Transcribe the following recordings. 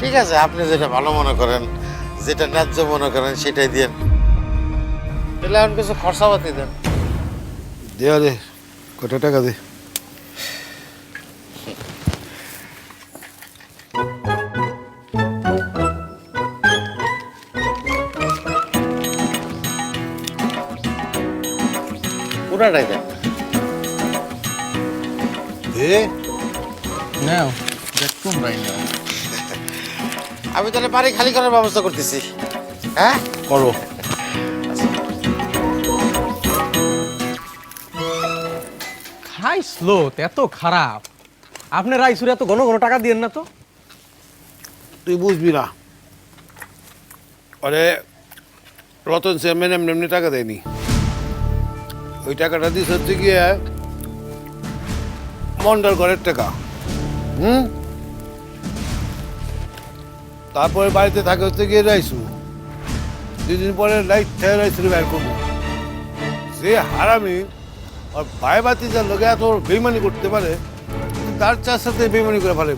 ঠিক আছে আপনি যেটা ভালো মনে করেন যেটা ন্যায্য মনে করেন সেটাই দেন। তাহলে এখন কিছু খরচাপাতি দেন। দেয়া দে কত টাকা দে। পুরাটাই দেন। দে। নাও দেখুন রাই নাও আমি তাহলে বাড়ি খালি করার ব্যবস্থা করতেছি। হ্যাঁ? করো। খাই স্লো এত খারাপ। আপনি রাইসুর এত ঘন ঘন টাকা দিয়েন না তো? তুই বুঝবি না। আরে রতন চেয়ারম্যান এমনি এমনি টাকা দেয়নি। ওই টাকাটা দিস হচ্ছে গিয়ে মন্ডল ঘরের টাকা। হুম? তারপরে বাড়িতে থাকে হচ্ছে গিয়ে রাইসু। দুদিন পরে লাইট থেকে রাইসু বের করব। সে হারামি আর ভাই বাতি যার লোকে এত বেইমানি করতে পারে তার চার সাথে বেইমানি করে ফেলে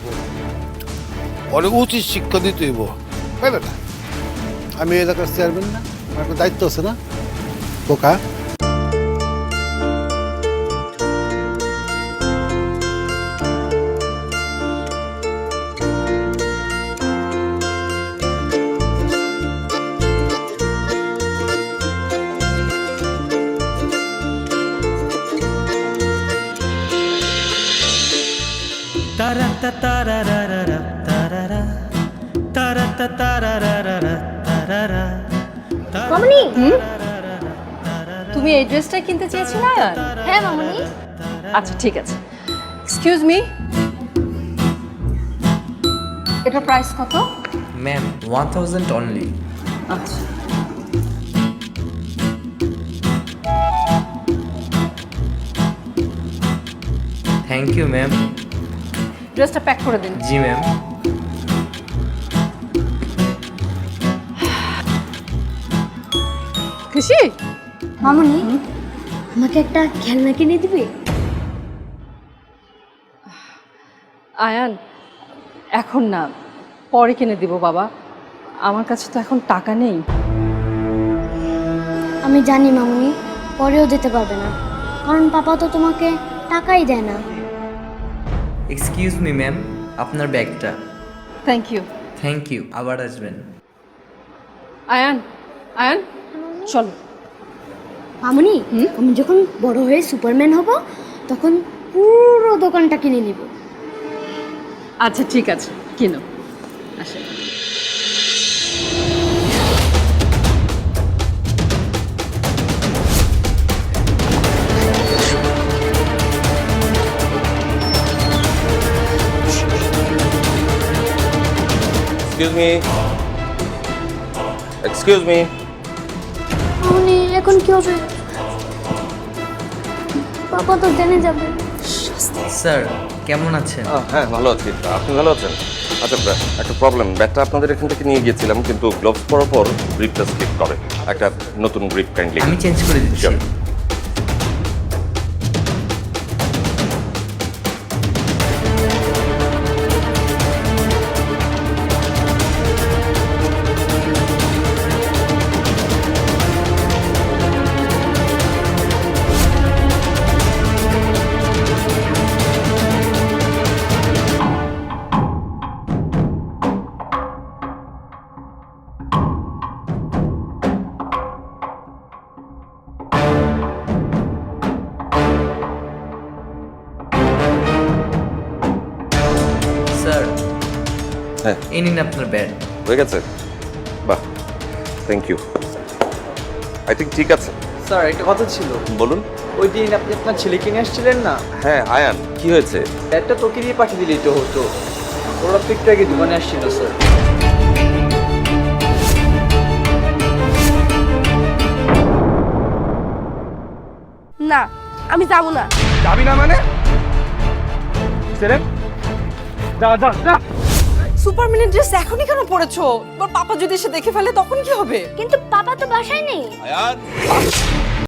পরে উচিত শিক্ষা দিতে হইব। বুঝলে না? আমি এলাকার চেয়ারম্যান না, আমার দায়িত্ব আছে না? বোকা। মামনি! তুমি এই ড্রেসটা কিনতে চেয়েছিলে? আয়ান হ্যাঁ মামনি। আচ্ছা ঠিক আছে। এক্সকিউজ মি এটা প্রাইস কত? ম্যাম ওয়ান থাউজেন্ড অনলি আচ্ছা। থ্যাংক ইউ ম্যাম ড্রেসটা প্যাক করে দিন। জি ম্যাম খুশি? মামনি আমাকে একটা খেলনা কিনে দিবে? আয়ান এখন না পরে কিনে দিব বাবা। আমার কাছে তো এখন টাকা নেই। আমি জানি মামনি পরেও যেতে পারবে না। কারণ পাপা তো তোমাকে টাকাই দেয় না। এক্সকিউজ মি ম্যাম আপনার ব্যাগটা। থ্যাংক ইউ থ্যাংক ইউ আবার আসবেন। আয়ান আয়ান চলো। মামনি আমি যখন বড় হয়ে সুপারম্যান হব তখন পুরো দোকানটা কিনে নিব। আচ্ছা ঠিক আছে কিনো। আসেন এক্সকিউজ মি এক্সকিউজ মি মামনি এখন কি হবে? পাপা তো জেনে যাবে। স্যার কেমন আছেন? হ্যাঁ ভালো আছি। আপনি ভালো আছেন? আচ্ছা ব্যা- একটা প্রবলেম ব্যাগটা আপনাদের এখান থেকে নিয়ে গিয়েছিলাম কিন্তু গ্লোভস পরার পর গ্রিপটা স্লিপ করে। একটা নতুন গ্রিপ কাইন্ডলি আমি চেঞ্জ করে দিচ্ছি। হ্যাঁ। এই নিন আপনার ব্যাগ হয়ে গেছে? বাহ থ্যাংক ইউ আই থিঙ্ক ঠিক আছে। স্যার একটা কথা ছিল। বলুন। ওই দিন আপনি আপনার ছেলেকে নিয়ে আসছিলেন না? হ্যাঁ আয়ান কি হয়েছে? একটা তোকে দিয়ে পাঠিয়ে দিলেই তো হতো। ওরা তো একটু আগে দোকানে আসছিল স্যার। না আমি যাব না। যাবি না মানে? ছেলে? যা যা যা। সুপারম্যানের ড্রেস এখনই কেন পরেছো? তোর পাপা যদি এসে দেখে ফেলে তখন কি হবে? কিন্তু পাপা তো বাসায় নেই। আয়ান।